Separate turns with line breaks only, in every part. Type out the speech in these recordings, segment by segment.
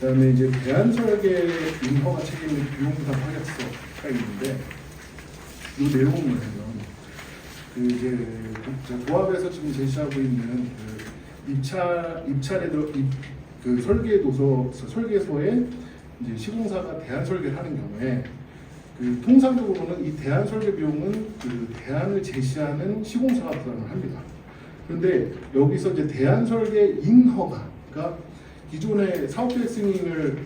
그다음에 이제 대한설계 인허가 책임 비용 부담 하겠어가 있는데 이 내용은 뭐냐면 그 이제 저 조합에서 지금 제시하고 있는 그 입차 입찰에도 입- 그 설계 도서 설계서에 이제 시공사가 대안 설계를 하는 경우에 그 통상적으로는 이 대안 설계 비용은 그 대안을 제시하는 시공사가 부담을 합니다. 그런데 여기서 이제 대안 설계 인허가 그러니까 기존의 사업계획 승인을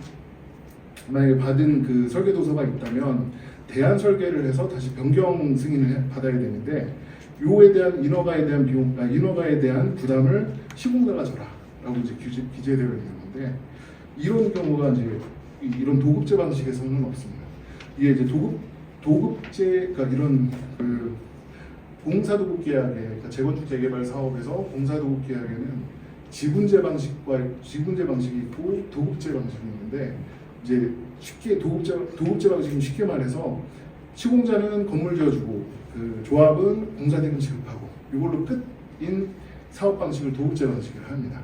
만약에 받은 그 설계 도서가 있다면 대안 설계를 해서 다시 변경 승인을 해- 받아야 되는데 요에 대한 인허가에 대한 비용, 아, 인허가에 대한 부담을 시공사가 져라라고 이제 규제, 기재되어 있는 건데 이런 경우가 이제 이- 이런 도급제 방식에서는 없습니다. 이게 이제 도급 도급제 그러니까 이런 그 공사도급 계약에 그러니까 재건축 재개발 사업에서 공사도급 계약에는 지분제 방식과 지분제 방식이 있고 도급제 방식이 있는데 이제 쉽게 도급제 도급제 방식은 쉽게 말해서 시공자는 건물 지어주고 그 조합은 공사 대금 지급하고 이걸로 끝인 사업 방식을 도급제 방식을 합니다.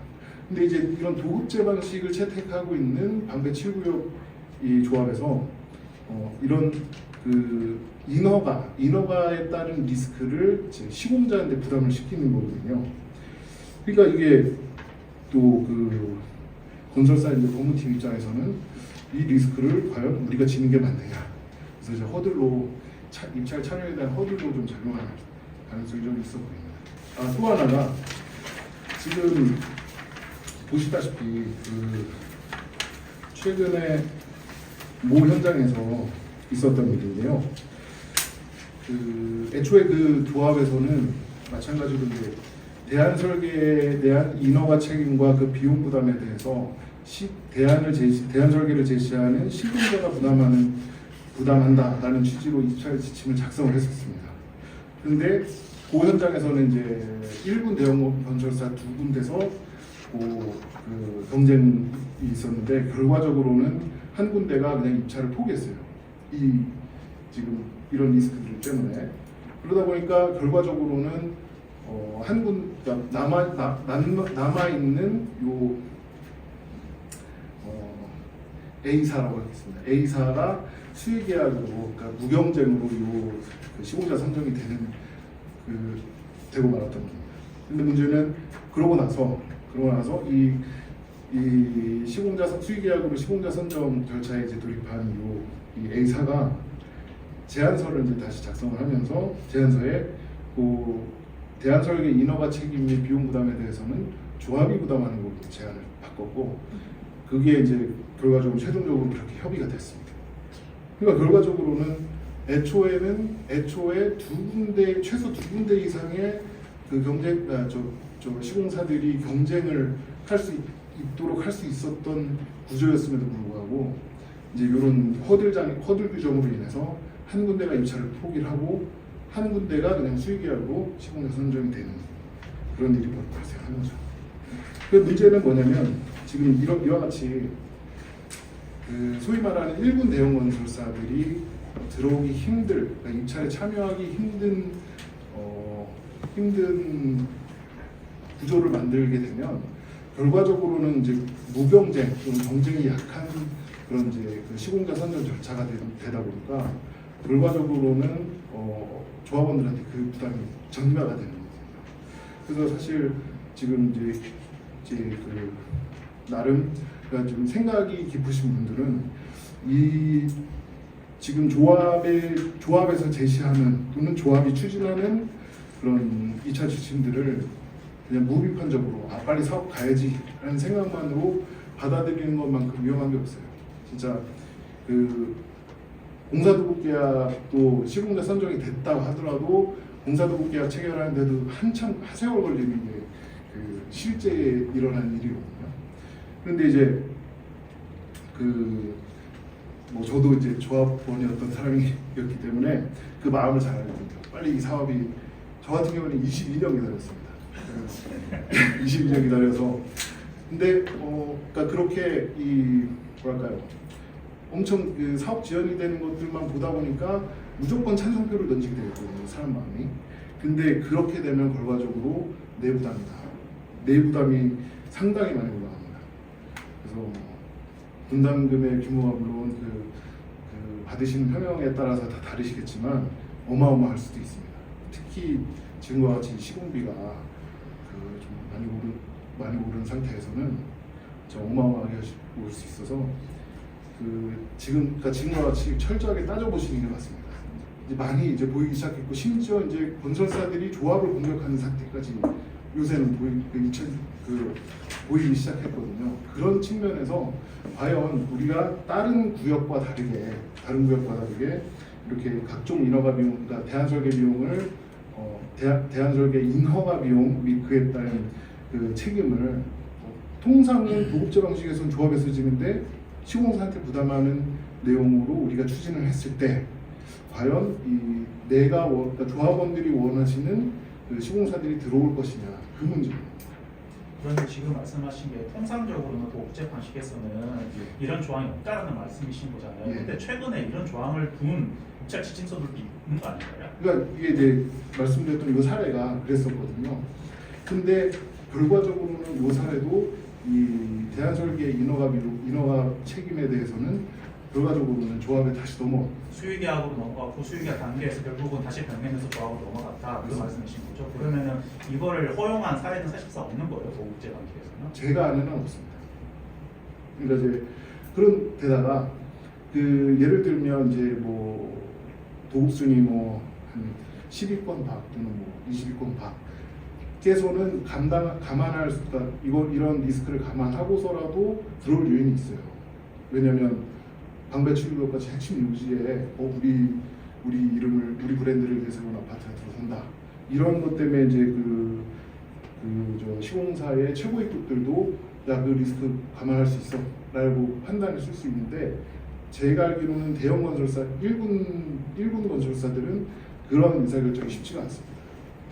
근데 이제 이런 도급제 방식을 채택하고 있는 방배 7구역 이 조합에서 어, 이런 그 인허가 인허가에 따른 리스크를 시공자한테 부담을 시키는 거거든요. 그러니까 이게 또 그 건설사 이제 법무팀 입장에서는 이 리스크를 과연 우리가 지는 게 맞느냐. 그래서 이제 허들로 차, 입찰 참여에 대한 허들로 좀 작용하는 가능성이 좀 있어 보입니다. 아, 또 하나가 지금 보시다시피 그 최근에 모 현장에서 있었던 일인데요. 그 애초에 그 조합에서는 마찬가지로 이제 대안 설계에 대한 인허가 책임과 그 비용 부담에 대해서 시, 대안을 제시, 대안 설계를 제시하는 시공자가 부담하는 부담한다라는 취지로 입찰 지침을 작성을 했었습니다. 그런데 그 현장에서는 이제 1군 대형 건설사 두 군데서 그, 그 경쟁이 있었는데 결과적으로는 한 군데가 그냥 입찰을 포기했어요. 이 지금 이런 리스크들 때문에 그러다 보니까 결과적으로는 어, 한군 그러니까 남아 남아 있는 요 어, A사라고 하겠습니다. A사가 수의 계약으로 그러니까 무경쟁으로 요그 시공자 선정이 되는 그 되고 말았던 겁니다. 근데 문제는 그러고 나서 그러고 나서 이, 이 시공자 선- 수의 계약으로 시공자 선정 절차에 이제 돌입한 요 이 A사가 제안서를 이제 다시 작성을 하면서 제안서에 그 대안 설계 인허가 책임 및 비용 부담에 대해서는 조합이 부담하는 걸로 제안을 바꿨고 그게 이제 결과적으로 최종적으로 그렇게 협의가 됐습니다. 그러니까 결과적으로는 애초에는 애초에 두 군데 최소 두 군데 이상의 그 경쟁 아, 저, 저 시공사들이 경쟁을 할 수 있도록 할 수 있었던 구조였음에도 불구하고 이제 이런 허들장 허들 규정으로 인해서 한 군데가 입찰을 포기를 하고 한 군데가 그냥 수의계약으로 시공자 선정이 되는 그런 일이 바로 발생하는 거죠. 그 문제는 뭐냐면 지금 이런 이와 같이 그 소위 말하는 일군 대형 건설사들이 들어오기 힘들, 그러니까 입찰에 참여하기 힘든 어, 힘든 구조를 만들게 되면 결과적으로는 이제 무경쟁 또는 경쟁이 약한 그런 이제 그 시공자 선정 절차가 되, 되다 보니까 결과적으로는 어, 조합원들한테 그 부담이 전가가 되는 거거든요. 그래서 사실 지금 이제 이제 그 나름 그러니까 좀 생각이 깊으신 분들은 이 지금 조합의 조합에서 제시하는 또는 조합이 추진하는 그런 2차 지침들을 그냥 무비판적으로 아 빨리 사업 가야지 라는 생각만으로 받아들이는 것만큼 위험한 게 없어요. 진짜 그 공사도급 계약도 시공자 선정이 됐다고 하더라도 공사도급 계약 체결하는데도 한참 세월 걸리는 게 그 실제 일어난 일이거든요. 그런데 이제 그 뭐 저도 이제 조합원이었던 사람이었기 때문에 그 마음을 잘 알거든요. 빨리 이 사업이 저 같은 경우는 22년 기다렸습니다. 22년 기다려서 근데 어 그러니까 그렇게 이 뭐랄까요 엄청 그 사업 지연이 되는 것들만 보다 보니까 무조건 찬성표를 던지게 되거든요 사람 마음이. 근데 그렇게 되면 결과적으로 내 부담이다. 내 부담이 상당히 많이 올라갑니다. 그래서 분담금의 규모가 물론 그, 그 받으시는 표명에 따라서 다 다르시겠지만 어마어마할 수도 있습니다. 특히 지금과 같이 시공비가 그 좀 많이 오른 많이 오른 상태에서는 좀 어마어마하게 올 수 있어서 그 지금 그러니까 지금과 같이 철저하게 따져보시는 게 맞습니다. 이제 많이 이제 보이기 시작했고 심지어 이제 건설사들이 조합을 공격하는 상태까지 요새는 보이 그, 2000, 그 보이기 시작했거든요. 그런 측면에서 과연 우리가 다른 구역과 다르게 다른 구역과 다르게 이렇게 각종 인허가 비용, 그러니까 대한설계 비용을 어, 대한, 대한설계 인허가 비용 및 그에 따른 그 책임을 어, 통상은 도급제 방식에서는 조합에서 지는데 시공사한테 부담하는 내용으로 우리가 추진을 했을 때 과연 이 내가 원, 그러니까 조합원들이 원하시는 그 시공사들이 들어올 것이냐 그 문제입니다.
그런데 지금 말씀하신 게 통상적으로는 도급제 방식에서는 이런 조항이 없다라는 말씀이신 거잖아요.
예.
근데 최근에 이런 조항을 둔 국제 지침서들도 있는 거 아닌가요?
그러니까 이게 이제 말씀드렸던 이 사례가 그랬었거든요. 근데 결과적으로는 이 사례도 이 대한설계 인허가 비로 인허가 책임에 대해서는 결과적으로는 조합에 다시 넘어
수의계약으로 넘어가고 수의계약 단계에서 결국은 다시 변경해서 조합으로 넘어갔다 그. 말씀이신 거죠. 그러면은 이거를 허용한 사례는 사실상 없는 거예요, 도급제 방식에서는.
제가 아는은 없습니다. 그러니까 이제 그런 데다가 그 예를 들면 이제 뭐 도급순이 뭐 한 10위권 밖 또는 뭐 20위 권 밖께서는 감당 감안할 수 그러니까 이거 이런 리스크를 감안하고서라도 들어올 요인이 있어요. 왜냐하면 방배출구역까지 핵심 요지에 어 우리 우리 이름을 우리 브랜드를 내세운 아파트가 들어선다 이런 것 때문에 이제 그 그저 시공사의 최고위급들도 야 그 리스크 감안할 수 있어라고 판단을 쓸 수 있는데 제가 알기로는 대형 건설사 1군 1군 건설사들은 그런 의사결정이 쉽지가 않습니다.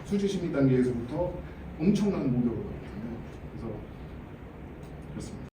수주심리 단계에서부터 엄청난 목욕을 거든요 그래서 그렇습니다.